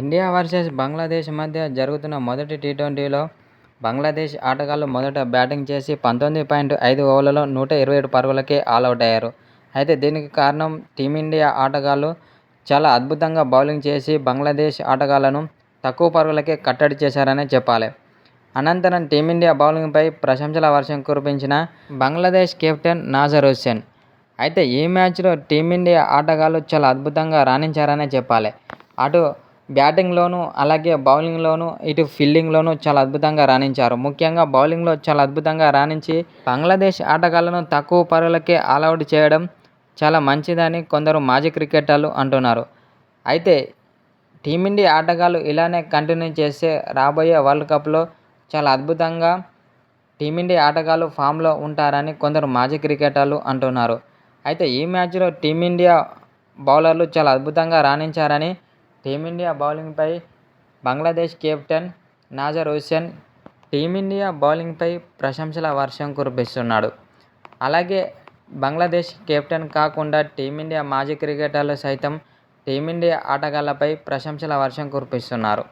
India versus Bangladesh మధ్య జరుగుతున్న మొదటి టీ ట్వంటీలో బంగ్లాదేశ్ ఆటగాళ్ళు మొదట బ్యాటింగ్ చేసి పంతొమ్మిది పాయింట్ ఐదు ఓవర్లలో నూట ఇరవై ఏడు పరుగులకే ఆల్అవుట్ అయ్యారు. అయితే దీనికి కారణం టీమిండియా ఆటగాళ్ళు చాలా అద్భుతంగా బౌలింగ్ చేసి బంగ్లాదేశ్ ఆటగాళ్ళను తక్కువ పరుగులకే కట్టడి చేశారనే చెప్పాలి. అనంతరం టీమిండియా బౌలింగ్పై ప్రశంసల వర్షం కురిపించిన బంగ్లాదేశ్ కెప్టెన్ నాజర్ హుస్సేన్. అయితే ఈ మ్యాచ్లో టీమిండియా ఆటగాళ్ళు చాలా అద్భుతంగా రాణించారనే చెప్పాలి. అటు బ్యాటింగ్లోనూ అలాగే బౌలింగ్లోనూ ఇటు ఫీల్డింగ్లోనూ చాలా అద్భుతంగా రాణించారు. ముఖ్యంగా బౌలింగ్లో చాలా అద్భుతంగా రాణించి బంగ్లాదేశ్ ఆటగాళ్ళను తక్కువ పరుగులకే ఆలౌట్ చేయడం చాలా మంచిదని కొందరు మాజీ క్రికెటర్లు అంటున్నారు. అయితే టీమిండియా ఆటగాళ్ళు ఇలానే కంటిన్యూ చేస్తే రాబోయే వరల్డ్ కప్లో చాలా అద్భుతంగా టీమిండియా ఆటగాళ్ళు ఫామ్లో ఉంటారని కొందరు మాజీ క్రికెటర్లు అంటున్నారు. అయితే ఈ మ్యాచ్లో టీమిండియా బౌలర్లు చాలా అద్భుతంగా రాణించారని team India బౌలింగ్పై Bangladesh captain Nasser Hussain team India బౌలింగ్పై ప్రశంసల వర్షం కురిపిస్తున్నాడు. అలాగే బంగ్లాదేశ్ కెప్టెన్ కాకుండా టీమిండియా మాజీ క్రికెటర్లు సైతం టీమిండియా ఆటగాళ్ళపై ప్రశంసల వర్షం కురిపిస్తున్నారు.